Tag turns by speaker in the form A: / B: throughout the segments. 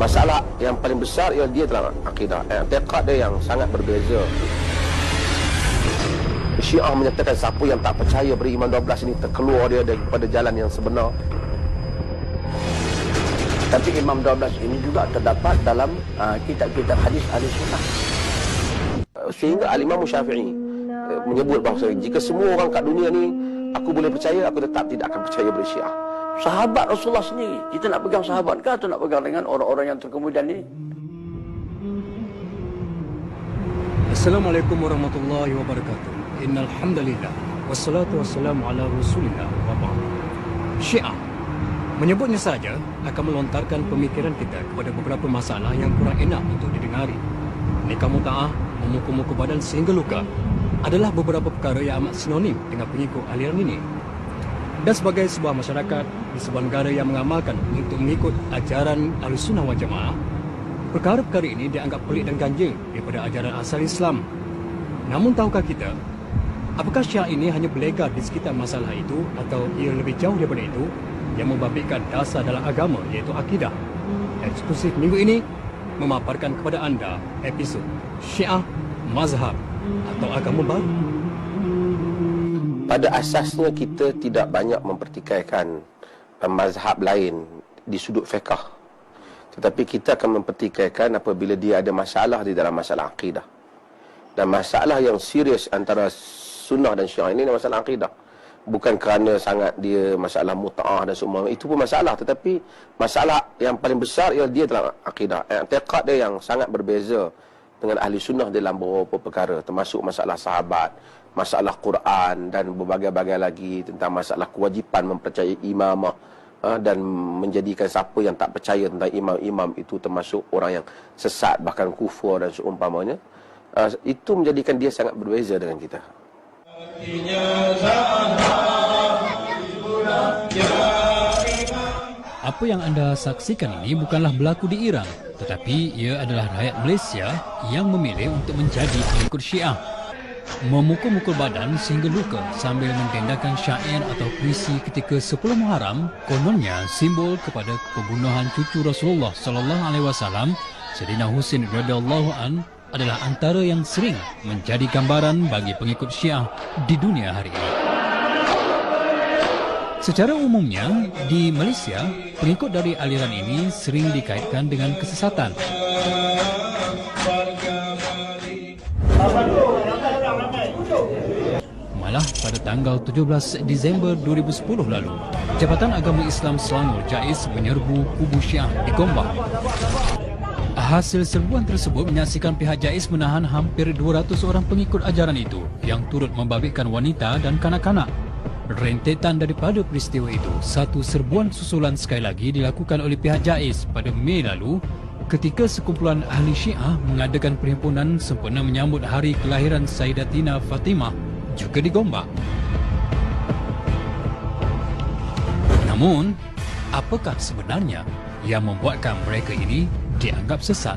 A: Masalah yang paling besar ialah dia dalam akidah. I'tiqad dia yang sangat berbeza. Syiah menyatakan siapa yang tak percaya beriman 12 ini terkeluar dia daripada jalan yang sebenar.
B: Tapi Imam 12 ini juga terdapat dalam uh, kitab-kitab hadis ahli sunnah.
A: Sehingga Al-Imam Syafi'i eh, menyebut bahawa jika semua orang kat dunia ni aku boleh percaya, aku tetap tidak akan percaya pada Syiah.
B: Sahabat Rasulullah sendiri. Kita nak pegang sahabat ke atau nak pegang dengan orang-orang yang terkemudian ini?
C: Assalamualaikum warahmatullahi wabarakatuh. Innal hamdalillah wassalatu wassalamu ala rasulillah wa ba'd. Syiah menyebutnya saja akan melontarkan pemikiran kita kepada beberapa masalah yang kurang enak untuk didengari. Nikah muta'ah, memukul-mukul badan sehingga luka adalah beberapa perkara yang amat sinonim dengan pengikut aliran ini. Dan sebagai sebuah masyarakat di sebuah negara yang mengamalkan untuk mengikut ajaran Ahlussunnah wal Jamaah, perkara-perkara ini dianggap pelik dan ganjil daripada ajaran asal Islam. Namun tahukah kita, apakah Syiah ini hanya berlegar di sekitar masalah itu atau ia lebih jauh daripada itu yang membabitkan dasar dalam agama iaitu akidah? Eksklusif minggu ini memaparkan kepada anda episod Syiah Mazhab atau agama baru.
A: Pada asasnya kita tidak banyak mempertikaikan uh, mazhab lain di sudut fiqh. Tetapi kita akan mempertikaikan apabila dia ada masalah di dalam masalah akidah. Dan masalah yang serius antara sunnah dan syiah ini adalah masalah akidah. Bukan kerana sangat dia masalah muta'ah dan semua. Itu pun masalah. Tetapi masalah yang paling besar ialah dia dalam akidah. I'tiqad dia yang sangat berbeza dengan ahli sunnah dalam beberapa perkara. Termasuk masalah sahabat, masalah Quran dan berbagai-bagai lagi tentang masalah kewajipan mempercayai imamah ha, dan menjadikan siapa yang tak percaya tentang imam-imam itu termasuk orang yang sesat bahkan kufur dan seumpamanya ha, itu menjadikan dia sangat berbeza dengan kita
C: Apa yang anda saksikan ini bukanlah berlaku di Iran, tetapi ia adalah rakyat Malaysia yang memilih untuk menjadi pengikut Syiah. Memukul-mukul badan sehingga luka sambil mendendakan syair atau puisi ketika 10 Muharram kononnya simbol kepada pembunuhan cucu Rasulullah sallallahu alaihi wasallam Sayyidina Husin radhiyallahu an adalah antara yang sering menjadi gambaran bagi pengikut Syiah di dunia hari ini. Secara umumnya, di Malaysia, pengikut dari aliran ini sering dikaitkan dengan kesesatan. Malah tanggal 17 Disember 2010 lalu, Jabatan Agama Islam Selangor JAIS menyerbu kubu Syiah di Gombak. Hasil serbuan tersebut menyaksikan pihak JAIS menahan hampir 200 orang pengikut ajaran itu yang turut membabitkan wanita dan kanak-kanak. Rentetan daripada peristiwa itu, satu serbuan susulan sekali lagi dilakukan oleh pihak JAIS pada Mei lalu ketika sekumpulan ahli syiah mengadakan perhimpunan sempena menyambut hari kelahiran Sayyidatina Fatimah juga di Gombak. Namun, apakah sebenarnya yang membuatkan mereka ini dianggap sesat?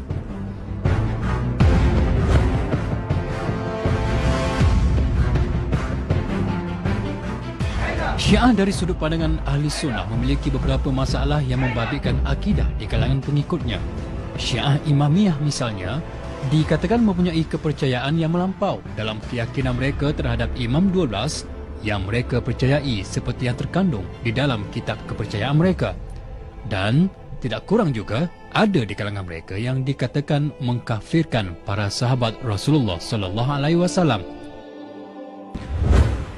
C: Syiah dari sudut pandangan ahli sunnah memiliki beberapa masalah yang membabitkan akidah di kalangan pengikutnya. Syiah Imamiyah misalnya dikatakan mempunyai kepercayaan yang melampau dalam keyakinan mereka terhadap Imam 12 yang mereka percayai seperti yang terkandung di dalam kitab kepercayaan mereka. Dan tidak kurang juga ada di kalangan mereka yang dikatakan mengkafirkan para sahabat Rasulullah sallallahu alaihi wasallam.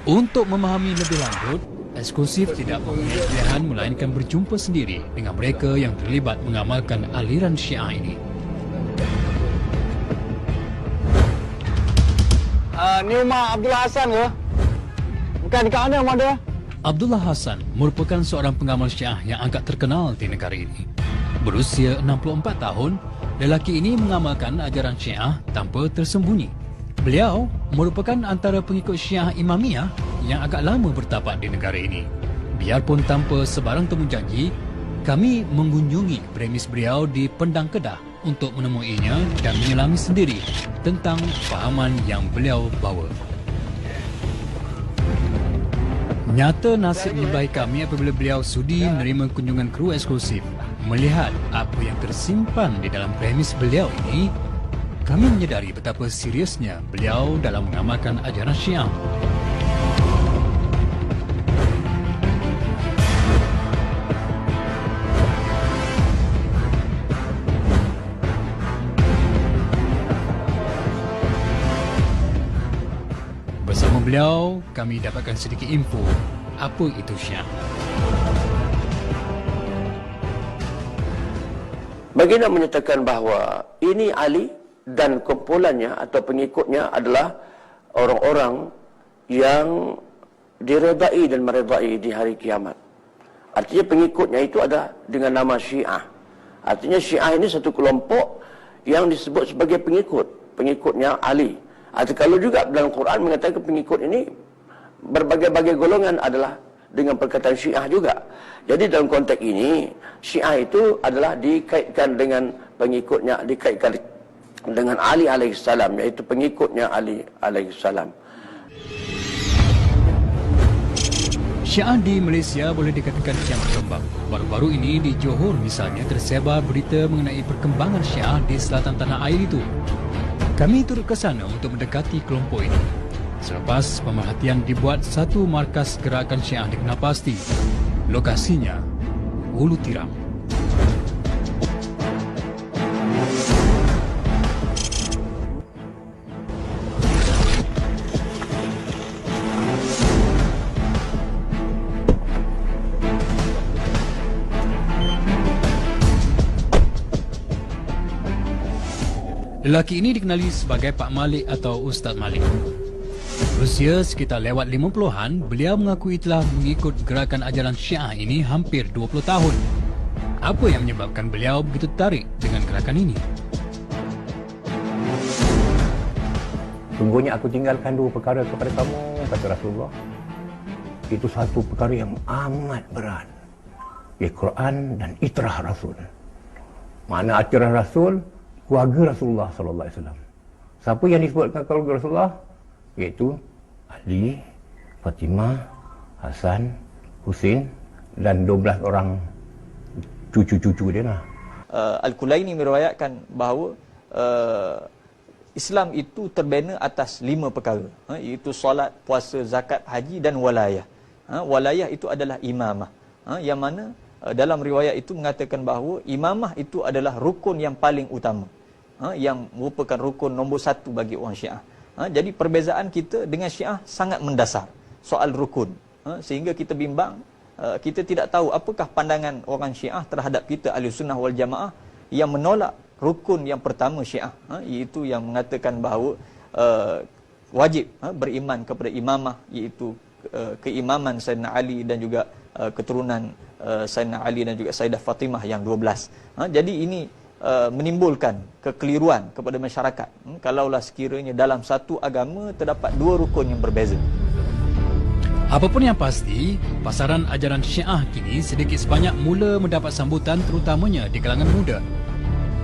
C: Untuk memahami lebih lanjut, eksklusif tidak mempunyai pilihan melainkan berjumpa sendiri dengan mereka yang terlibat mengamalkan aliran Syiah ini.
D: Uh, ni rumah Abdullah Hassan ke? Bukan dekat mana rumah dia?
C: Abdullah Hassan merupakan seorang pengamal Syiah yang agak terkenal di negara ini. Berusia 64 tahun, lelaki ini mengamalkan ajaran Syiah tanpa tersembunyi. Beliau merupakan antara pengikut Syiah Imamiyah yang agak lama bertapak di negara ini. Biarpun tanpa sebarang temu janji, kami mengunjungi premis beliau di Pendang Kedah untuk menemuinya dan menyelami sendiri tentang fahaman yang beliau bawa. Nyata nasib menyebabkan kami apabila beliau sudi menerima kunjungan kru eksklusif Melihat apa yang tersimpan di dalam premis beliau ini, kami menyedari betapa seriusnya beliau dalam mengamalkan ajaran Syiah. Beliau, kami dapatkan sedikit info apa itu Syiah.
B: Baginda menyatakan bahawa ini Ali dan kumpulannya atau pengikutnya adalah orang-orang yang diredai dan meredai di hari kiamat. Artinya pengikutnya itu ada dengan nama Syiah. Artinya Syiah ini satu kelompok yang disebut sebagai pengikut. Pengikutnya Ali. Atau kalau juga dalam Quran mengatakan pengikut ini berbagai-bagai golongan adalah dengan perkataan Syiah juga. Jadi dalam konteks ini Syiah itu adalah dikaitkan dengan pengikutnya dikaitkan dengan Ali alaihissalam iaitu pengikutnya Ali alaihissalam.
C: Syiah di Malaysia boleh dikatakan kian berkembang. Baru-baru ini di Johor misalnya tersebar berita mengenai perkembangan Syiah di selatan tanah air itu. Kami turut ke sana untuk mendekati kelompok ini. Selepas pemerhatian dibuat satu markas gerakan Syiah dikenal pasti. Lokasinya Hulu Tiram. Lelaki ini dikenali sebagai Pak Malik atau Ustaz Malik. Berusia sekitar lewat 50-an, beliau mengakui telah mengikut gerakan ajaran Syiah ini hampir 20 tahun. Apa yang menyebabkan beliau begitu tertarik dengan gerakan ini?
E: Sungguhnya aku tinggalkan dua perkara kepada kamu, kata Rasulullah. Itu satu perkara yang amat berat. Ya Quran dan itrah Rasul. Mana itrah Rasul? Keluarga Rasulullah sallallahu alaihi wasallam. Siapa yang disebutkan keluarga Rasulullah? Iaitu Ali, Fatimah, Hasan, Husin dan 12 orang cucu-cucu dia lah.
F: Uh, Al-Kulaini meriwayatkan bahawa uh, Islam itu terbina atas lima perkara ha, iaitu solat, puasa, zakat, haji dan walayah. Ha, walayah itu adalah imamah. Ha, yang mana dalam riwayat itu mengatakan bahawa imamah itu adalah rukun yang paling utama. Ha, yang merupakan rukun nombor satu bagi orang syiah. Ha, jadi perbezaan kita dengan syiah sangat mendasar. Soal rukun. Ha, sehingga kita bimbang, uh, kita tidak tahu apakah pandangan orang syiah terhadap kita ahli sunnah wal jamaah yang menolak rukun yang pertama syiah ha, iaitu yang mengatakan bahawa uh, wajib ha, beriman kepada imamah iaitu keimaman Sayyidina Ali dan juga keturunan uh, Sayyidina Ali dan juga Sayyidah Fatimah yang 12 ha, jadi ini uh, menimbulkan kekeliruan kepada masyarakat hmm, kalaulah sekiranya dalam satu agama terdapat dua rukun yang berbeza
C: Apapun yang pasti, pasaran ajaran Syiah kini sedikit sebanyak mula mendapat sambutan terutamanya di kalangan muda.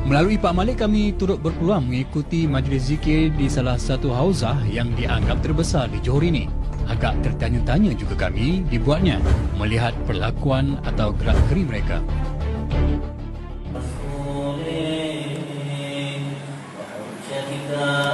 C: Melalui Pak Malik kami turut berpeluang mengikuti majlis zikir di salah satu hauzah yang dianggap terbesar di Johor ini agak tertanya-tanya juga kami dibuatnya melihat perlakuan atau gerak-geri mereka.
G: Oh, hey. Oh,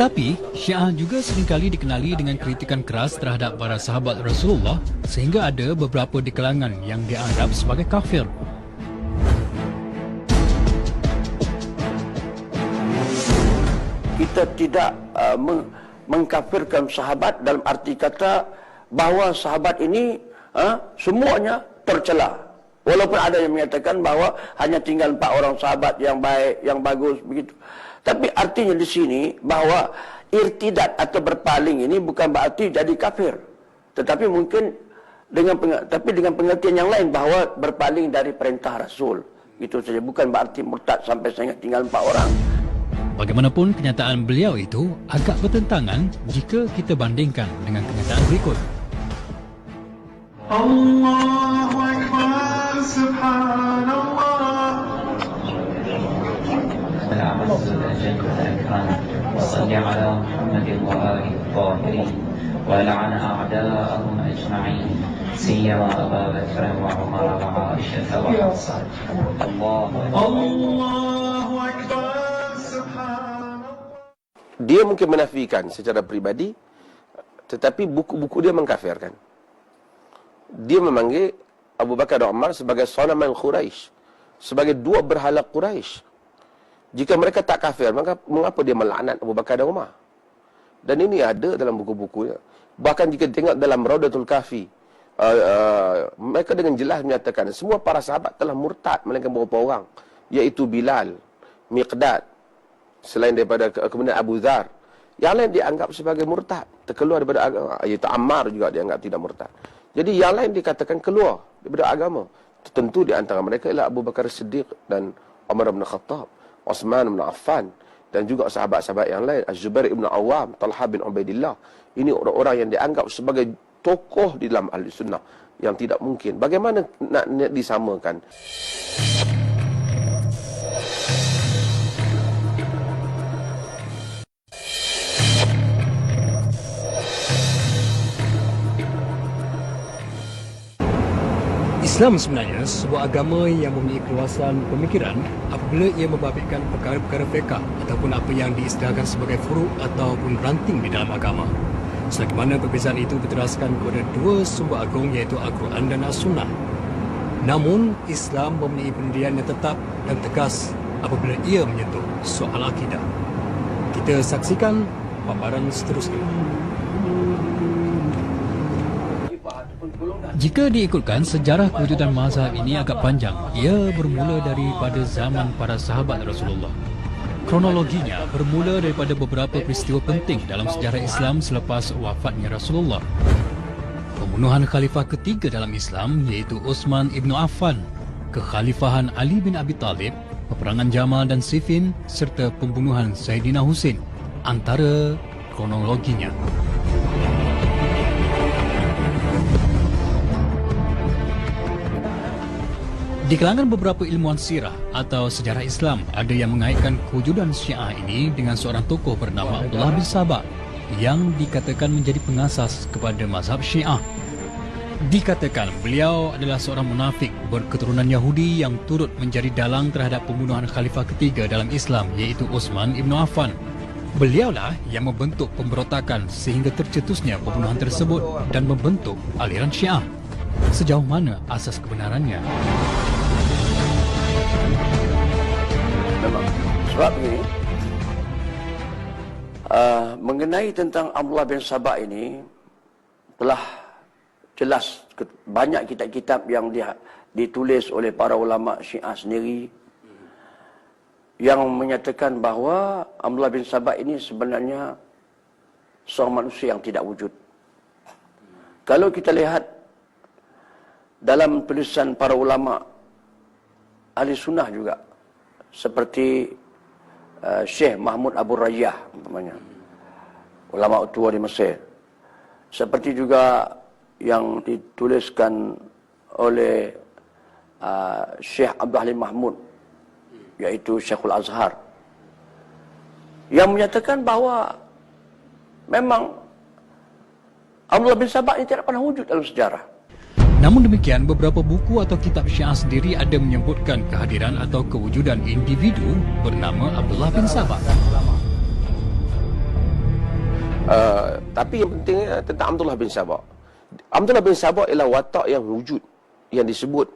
C: Tetapi, Syiah juga seringkali dikenali dengan kritikan keras terhadap para sahabat Rasulullah sehingga ada beberapa di kalangan yang dianggap sebagai kafir.
B: kita tidak uh, meng- mengkafirkan sahabat dalam arti kata bahawa sahabat ini uh, semuanya tercela. Walaupun ada yang menyatakan bahawa hanya tinggal empat orang sahabat yang baik, yang bagus begitu. Tapi artinya di sini bahawa irtidat atau berpaling ini bukan berarti jadi kafir. Tetapi mungkin dengan tapi dengan pengertian yang lain bahawa berpaling dari perintah Rasul. Itu saja bukan berarti murtad sampai sangat tinggal empat orang.
C: Bagaimanapun kenyataan beliau itu agak bertentangan jika kita bandingkan dengan kenyataan berikut.
H: Allahu Akbar Subhanallah.
I: الأعز الأجل الأكرم وصل على محمد وآله الطاهرين ولعن أعداءهم أجمعين سيما أبا بكر وعمر وعائشة وحفصة الله أكبر
H: الله أكبر سبحان الله
A: Dia mungkin menafikan secara peribadi tetapi buku-buku dia mengkafirkan. Dia memanggil Abu Bakar dan Umar sebagai sanaman Quraisy, sebagai dua berhala Quraisy. Jika mereka tak kafir, maka mengapa dia melaknat Abu Bakar dan Umar? Dan ini ada dalam buku-bukunya. Bahkan jika tengok dalam Raudatul Kafi, uh, uh, mereka dengan jelas menyatakan semua para sahabat telah murtad melainkan beberapa orang, iaitu Bilal, Miqdad, selain daripada ke- kemudian Abu Dhar. Yang lain dianggap sebagai murtad, terkeluar daripada agama, iaitu Ammar juga dianggap tidak murtad. Jadi yang lain dikatakan keluar daripada agama. Tentu di antara mereka ialah Abu Bakar Siddiq dan Umar bin Khattab, Osman bin Affan dan juga sahabat-sahabat yang lain, Az-Zubair bin Awam, Talha bin Ubaidillah. Ini orang-orang yang dianggap sebagai tokoh di dalam ahli sunnah yang tidak mungkin. Bagaimana nak, nak disamakan?
C: Islam sebenarnya sebuah agama yang mempunyai keluasan pemikiran apabila ia membabitkan perkara-perkara fiqah ataupun apa yang diistilahkan sebagai furu ataupun ranting di dalam agama. Sebagaimana perbezaan itu berteraskan kepada dua sumber agung iaitu Al-Quran dan As-Sunnah. Namun, Islam mempunyai pendirian yang tetap dan tegas apabila ia menyentuh soal akidah. Kita saksikan paparan seterusnya. Jika diikutkan sejarah kewujudan mazhab ini agak panjang. Ia bermula daripada zaman para sahabat Rasulullah. Kronologinya bermula daripada beberapa peristiwa penting dalam sejarah Islam selepas wafatnya Rasulullah. Pembunuhan khalifah ketiga dalam Islam iaitu Uthman ibnu Affan, kekhalifahan Ali bin Abi Talib, peperangan Jamal dan Siffin serta pembunuhan Saidina Husin antara kronologinya. Di kalangan beberapa ilmuwan sirah atau sejarah Islam, ada yang mengaitkan kewujudan Syiah ini dengan seorang tokoh bernama Abdullah bin Sabah yang dikatakan menjadi pengasas kepada mazhab Syiah. Dikatakan beliau adalah seorang munafik berketurunan Yahudi yang turut menjadi dalang terhadap pembunuhan khalifah ketiga dalam Islam iaitu Uthman ibnu Affan. Beliaulah yang membentuk pemberontakan sehingga tercetusnya pembunuhan tersebut dan membentuk aliran Syiah. Sejauh mana asas kebenarannya?
B: Memang. Sebab begini, uh, mengenai tentang Abdullah bin Sabah ini, telah jelas banyak kitab-kitab yang di, ditulis oleh para ulama syiah sendiri yang menyatakan bahawa Abdullah bin Sabah ini sebenarnya seorang manusia yang tidak wujud. Kalau kita lihat dalam tulisan para ulama ahli sunnah juga. Seperti uh, Syekh Mahmud Abu Rayyah umpamanya. Ulama tua di Mesir. Seperti juga yang dituliskan oleh uh, Syekh Abdul Halim Mahmud iaitu Syekhul Azhar. Yang menyatakan bahawa memang Abdullah bin Sabah ini tidak pernah wujud dalam sejarah
C: Namun demikian, beberapa buku atau kitab Syiah sendiri ada menyebutkan kehadiran atau kewujudan individu bernama Abdullah bin Sabah.
A: Uh, tapi yang pentingnya tentang Abdullah bin Sabah. Abdullah bin Sabah ialah watak yang wujud yang disebut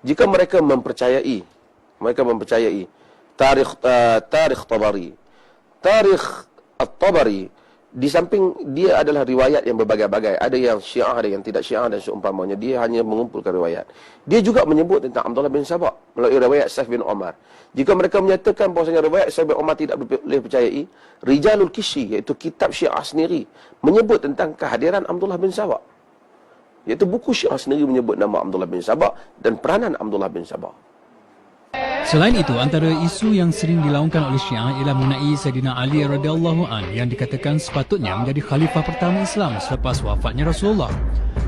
A: jika mereka mempercayai mereka mempercayai tarikh uh, tarikh Tabari. Tarikh At-Tabari di samping dia adalah riwayat yang berbagai-bagai. Ada yang syiah, ada yang tidak syiah dan seumpamanya. Dia hanya mengumpulkan riwayat. Dia juga menyebut tentang Abdullah bin Sabah melalui riwayat Saif bin Omar. Jika mereka menyatakan bahawasanya riwayat Saif bin Omar tidak boleh percayai, Rijalul Kishi, iaitu kitab syiah sendiri, menyebut tentang kehadiran Abdullah bin Sabah. Iaitu buku Syiah sendiri menyebut nama Abdullah bin Sabah dan peranan Abdullah bin Sabah.
C: Selain itu, antara isu yang sering dilaungkan oleh Syiah ialah mengenai Sayyidina Ali radhiyallahu an yang dikatakan sepatutnya menjadi khalifah pertama Islam selepas wafatnya Rasulullah.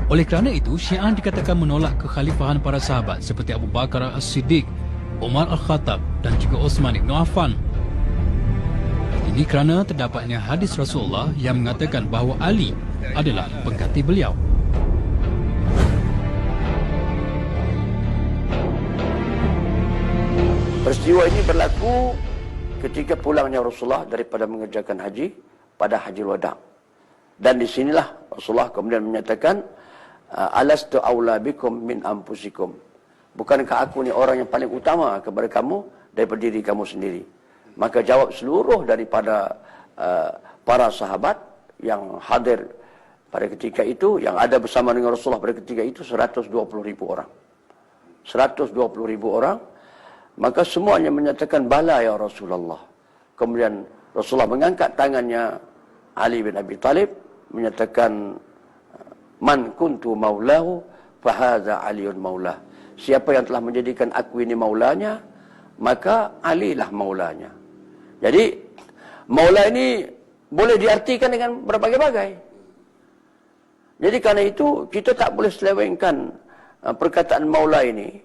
C: Oleh kerana itu, Syiah dikatakan menolak kekhalifahan para sahabat seperti Abu Bakar As-Siddiq, Umar Al-Khattab dan juga Osman Ibn Affan. Ini kerana terdapatnya hadis Rasulullah yang mengatakan bahawa Ali adalah pengganti beliau.
B: Peristiwa ini berlaku ketika pulangnya Rasulullah daripada mengerjakan haji pada haji wada. Dan di sinilah Rasulullah kemudian menyatakan alastu aula bikum min anfusikum. Bukankah aku ni orang yang paling utama kepada kamu daripada diri kamu sendiri? Maka jawab seluruh daripada uh, para sahabat yang hadir pada ketika itu yang ada bersama dengan Rasulullah pada ketika itu 120 ribu orang. 120 ribu orang Maka semuanya menyatakan bala ya Rasulullah. Kemudian Rasulullah mengangkat tangannya Ali bin Abi Talib menyatakan man kuntu maulahu fahadha aliun maulah. Siapa yang telah menjadikan aku ini maulanya, maka Ali lah maulanya. Jadi maula ini boleh diartikan dengan berbagai-bagai. Jadi karena itu kita tak boleh selewengkan uh, perkataan maula ini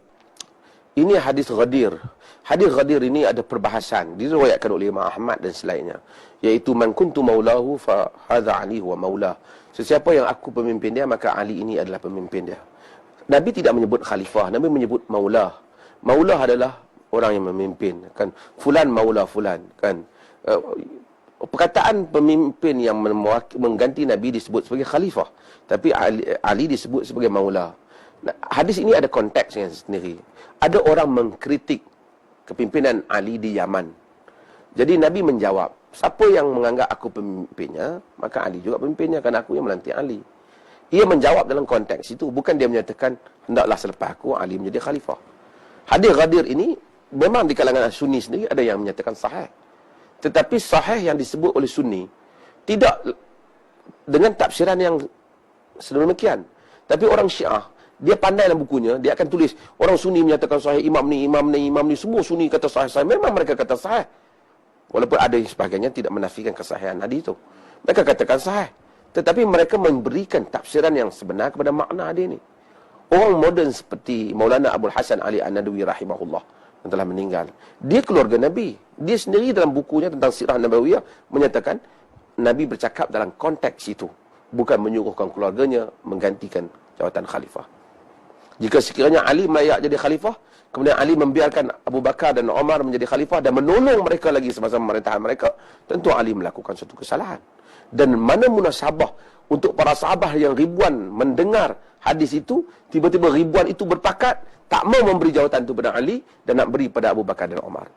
A: Ini hadis Ghadir. Hadis Ghadir ini ada perbahasan diriwayatkan oleh Imam Ahmad dan selainnya. Iaitu man kuntu maulahu fa hadha Ali huwa maulah. Sesiapa yang aku pemimpin dia maka Ali ini adalah pemimpin dia. Nabi tidak menyebut khalifah, Nabi menyebut maulah. Maulah adalah orang yang memimpin kan. Fulan maula fulan kan. Uh, perkataan pemimpin yang mengganti Nabi disebut sebagai khalifah. Tapi Ali, Ali disebut sebagai maula. Hadis ini ada konteks yang sendiri ada orang mengkritik kepimpinan Ali di Yaman. Jadi Nabi menjawab, siapa yang menganggap aku pemimpinnya, maka Ali juga pemimpinnya kerana aku yang melantik Ali. Ia menjawab dalam konteks itu, bukan dia menyatakan, hendaklah selepas aku Ali menjadi khalifah. Hadir Ghadir ini, memang di kalangan Sunni sendiri ada yang menyatakan sahih. Tetapi sahih yang disebut oleh Sunni, tidak dengan tafsiran yang sedemikian. Tapi orang Syiah, dia pandai dalam bukunya, dia akan tulis orang sunni menyatakan sahih, imam ni, imam ni, imam ni, semua sunni kata sahih, sahih. Memang mereka kata sahih. Walaupun ada yang sebagainya tidak menafikan kesahihan hadis itu. Mereka katakan sahih. Tetapi mereka memberikan tafsiran yang sebenar kepada makna hadis ini. Orang moden seperti Maulana Abdul Hasan Ali An-Nadawi rahimahullah yang telah meninggal. Dia keluarga Nabi. Dia sendiri dalam bukunya tentang sirah Nabawiyah menyatakan Nabi bercakap dalam konteks itu. Bukan menyuruhkan keluarganya menggantikan jawatan khalifah. Jika sekiranya Ali layak jadi khalifah, kemudian Ali membiarkan Abu Bakar dan Omar menjadi khalifah dan menolong mereka lagi semasa pemerintahan mereka, tentu Ali melakukan suatu kesalahan. Dan mana munasabah untuk para sahabat yang ribuan mendengar hadis itu, tiba-tiba ribuan itu berpakat tak mau memberi jawatan itu kepada Ali dan nak beri pada Abu Bakar dan Omar.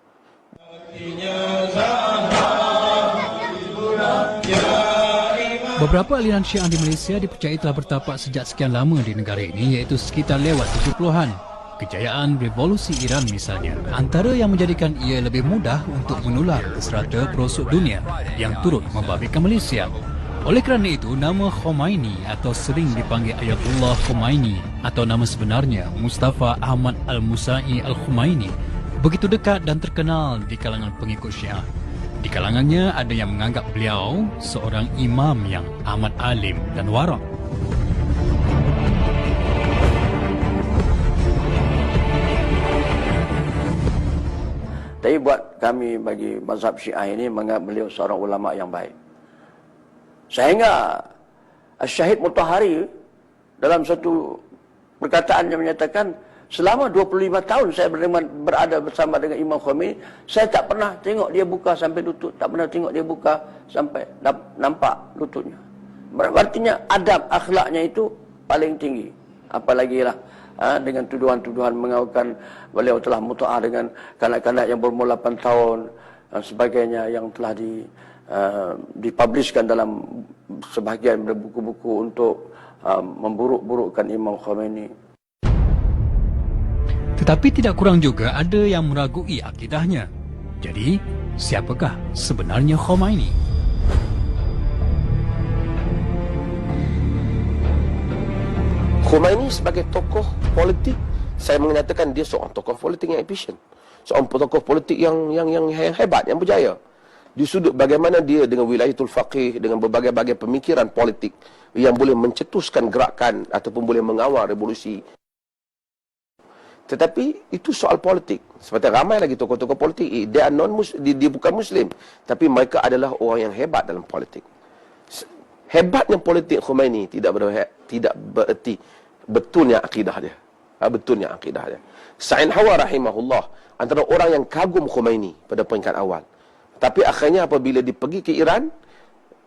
C: Beberapa aliran Syiah di Malaysia dipercayai telah bertapak sejak sekian lama di negara ini iaitu sekitar lewat 70-an. Kejayaan revolusi Iran misalnya, antara yang menjadikan ia lebih mudah untuk menular ke serata perosok dunia yang turut membabitkan Malaysia. Oleh kerana itu, nama Khomeini atau sering dipanggil Ayatullah Khomeini atau nama sebenarnya Mustafa Ahmad Al-Musai Al-Khomeini begitu dekat dan terkenal di kalangan pengikut Syiah. Di kalangannya ada yang menganggap beliau seorang imam yang amat alim dan warak.
B: Tapi buat kami bagi mazhab syiah ini menganggap beliau seorang ulama yang baik. Sehingga Syahid Mutahari dalam satu perkataan yang menyatakan Selama 25 tahun saya berada bersama dengan Imam Khomeini, saya tak pernah tengok dia buka sampai lutut, tak pernah tengok dia buka sampai nampak lututnya. Artinya adab akhlaknya itu paling tinggi. Apalagi lah ha, dengan tuduhan-tuduhan mengakukan beliau telah muta'ah dengan kanak-kanak yang berumur 8 tahun dan sebagainya yang telah di uh, dipublishkan dalam sebahagian buku-buku untuk uh, memburuk-burukkan Imam Khomeini.
C: Tetapi tidak kurang juga ada yang meragui akidahnya. Jadi, siapakah sebenarnya Khomeini?
A: Khomeini sebagai tokoh politik, saya menyatakan dia seorang tokoh politik yang efisien. Seorang tokoh politik yang yang yang, yang hebat, yang berjaya. Di sudut bagaimana dia dengan wilayatul faqih, dengan berbagai-bagai pemikiran politik yang boleh mencetuskan gerakan ataupun boleh mengawal revolusi tetapi itu soal politik. Seperti ramai lagi tokoh-tokoh politik, eh, dia non dia, dia bukan muslim, tapi mereka adalah orang yang hebat dalam politik. Hebatnya politik Khomeini tidak ber, tidak bererti betulnya akidah dia. Ha, betulnya akidah dia. Sa'in Hawa rahimahullah antara orang yang kagum Khomeini pada peringkat awal. Tapi akhirnya apabila dia pergi ke Iran,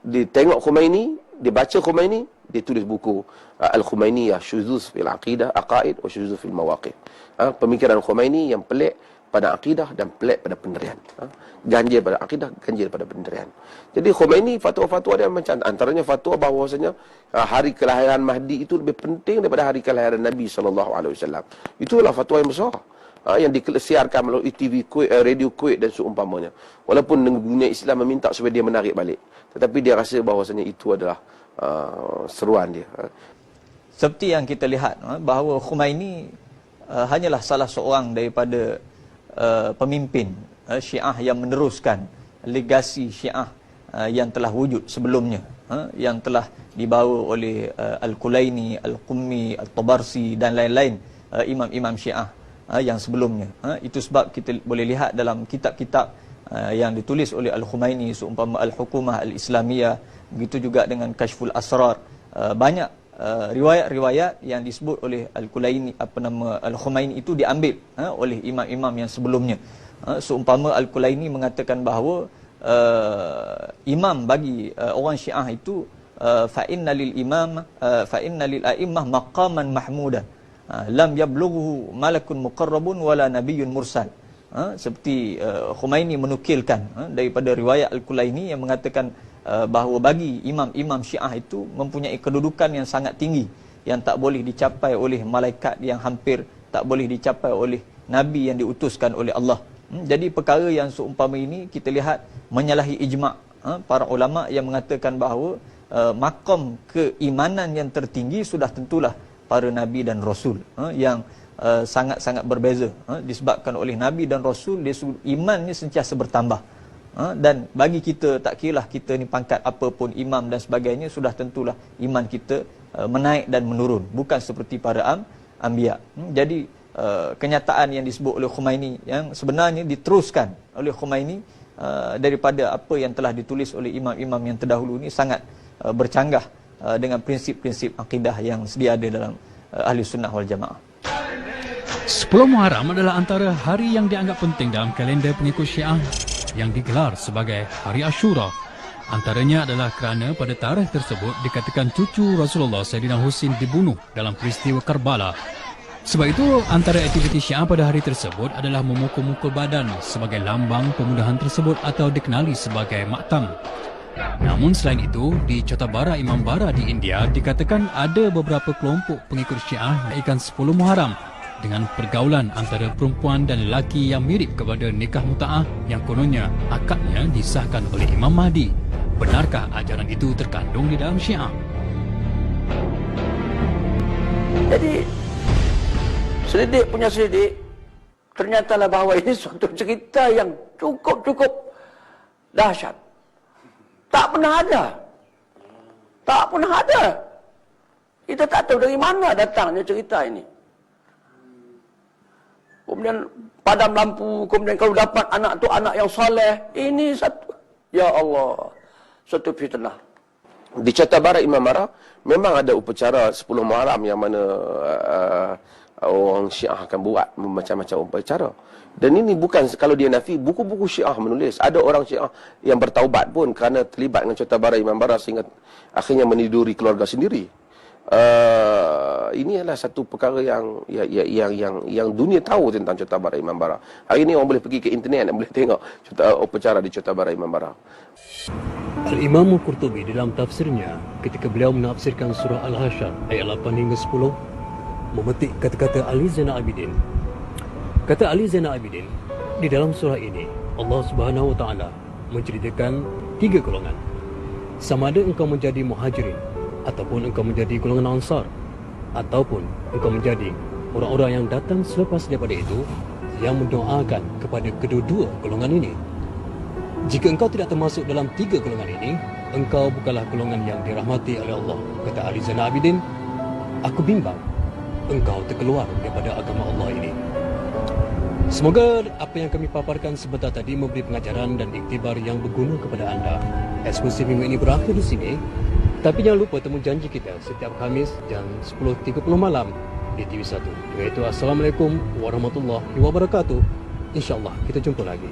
A: dia tengok Khomeini, dia baca Khomeini, dia tulis buku uh, Al-Khumainiyah Syuzuz fil Aqidah Aqaid wa Syuzuz fil Mawaqif. Uh, pemikiran Khumaini yang pelik pada akidah dan pelik pada pendirian. Uh, ganjil pada akidah, ganjil pada pendirian. Jadi Khumaini fatwa-fatwa dia macam antaranya fatwa bahawasanya uh, hari kelahiran Mahdi itu lebih penting daripada hari kelahiran Nabi wasallam. Itulah fatwa yang besar. Uh, yang disiarkan melalui TV Kuwait, uh, radio Kuwait dan seumpamanya. Walaupun dunia Islam meminta supaya dia menarik balik. Tetapi dia rasa bahawasanya itu adalah uh, seruan dia.
F: Seperti yang kita lihat bahawa Khomeini uh, hanyalah salah seorang daripada uh, pemimpin uh, Syiah yang meneruskan legasi Syiah uh, yang telah wujud sebelumnya uh, yang telah dibawa oleh uh, Al-Kulaini, Al-Qummi, Al-Tabarsi dan lain-lain uh, imam-imam Syiah uh, yang sebelumnya. Uh, itu sebab kita boleh lihat dalam kitab-kitab uh, yang ditulis oleh Al-Khumaini seumpama Al-Hukumah Al-Islamiyah begitu juga dengan Kashful Asrar uh, banyak uh, riwayat-riwayat yang disebut oleh Al-Kulaini apa nama Al-Khumaini itu diambil uh, oleh imam-imam yang sebelumnya. Uh, seumpama Al-Kulaini mengatakan bahawa uh, imam bagi uh, orang Syiah itu uh, fa inna lil imam uh, fa inna lil a'immah maqaman mahmudan uh, lam yablughu malakun muqarrabun wala nabiyyun mursal. Uh, seperti uh, Khumaini menukilkan uh, daripada riwayat Al-Kulaini yang mengatakan Uh, bahawa bagi imam-imam Syiah itu mempunyai kedudukan yang sangat tinggi yang tak boleh dicapai oleh malaikat yang hampir tak boleh dicapai oleh nabi yang diutuskan oleh Allah. Hmm, jadi perkara yang seumpama ini kita lihat menyalahi ijma' ha, para ulama yang mengatakan bahawa uh, makam keimanan yang tertinggi sudah tentulah para nabi dan rasul ha, yang uh, sangat-sangat berbeza ha, disebabkan oleh nabi dan rasul dia imannya sentiasa bertambah ha, dan bagi kita tak kira kita ni pangkat apa pun imam dan sebagainya sudah tentulah iman kita uh, menaik dan menurun. Bukan seperti para am anbiya hmm, jadi uh, kenyataan yang disebut oleh Khumaini yang sebenarnya diteruskan oleh Khumaini uh, daripada apa yang telah ditulis oleh imam-imam yang terdahulu ni sangat uh, bercanggah uh, dengan prinsip-prinsip akidah yang sedia ada dalam uh, ahli sunnah wal jamaah.
C: 10 Muharram adalah antara hari yang dianggap penting dalam kalender pengikut Syiah yang digelar sebagai Hari Ashura. Antaranya adalah kerana pada tarikh tersebut dikatakan cucu Rasulullah Sayyidina Husin dibunuh dalam peristiwa Karbala. Sebab itu, antara aktiviti Syiah pada hari tersebut adalah memukul-mukul badan sebagai lambang pemudahan tersebut atau dikenali sebagai maktam. Namun selain itu, di Chota Bara Imam Bara di India dikatakan ada beberapa kelompok pengikut Syiah ikan 10 Muharram dengan pergaulan antara perempuan dan lelaki yang mirip kepada nikah muta'ah yang kononnya akadnya disahkan oleh Imam Mahdi. Benarkah ajaran itu terkandung di dalam syiah?
B: Jadi, selidik punya selidik, ternyatalah bahawa ini suatu cerita yang cukup-cukup dahsyat. Tak pernah ada. Tak pernah ada. Kita tak tahu dari mana datangnya cerita ini kemudian padam lampu, kemudian kalau dapat anak tu anak yang soleh, ini satu, ya Allah, satu fitnah.
A: Di Cata Barat Imam Mara, memang ada upacara 10 Muharram yang mana uh, orang Syiah akan buat macam-macam upacara. Dan ini bukan, kalau dia nafi, buku-buku Syiah menulis. Ada orang Syiah yang bertaubat pun kerana terlibat dengan Cata Barat Imam Mara sehingga akhirnya meniduri keluarga sendiri uh, ini adalah satu perkara yang yang yang yang, yang dunia tahu tentang Cota Bara Imam Bara. Hari ini orang boleh pergi ke internet dan boleh tengok Cota upacara di Cota Bara Imam Bara.
C: Al-Imam Al-Qurtubi dalam tafsirnya ketika beliau menafsirkan surah Al-Hasyr ayat 8 hingga 10 memetik kata-kata Ali Zainal Abidin. Kata Ali Zainal Abidin, di dalam surah ini Allah Subhanahu Wa Taala menceritakan tiga golongan. Sama ada engkau menjadi muhajirin ataupun engkau menjadi golongan ansar
J: ataupun engkau menjadi orang-orang yang datang selepas daripada itu yang mendoakan kepada kedua-dua golongan ini. Jika engkau tidak termasuk dalam tiga golongan ini, engkau bukanlah golongan yang dirahmati oleh Allah. Kata Ali Zainal Abidin, aku bimbang engkau terkeluar daripada agama Allah ini. Semoga apa yang kami paparkan sebentar tadi memberi pengajaran dan iktibar yang berguna kepada anda. Eksklusif minggu ini berakhir di sini. Tapi jangan lupa temu janji kita setiap Khamis jam 10.30 malam di TV1. Iaitu Assalamualaikum warahmatullahi wabarakatuh. InsyaAllah kita jumpa lagi.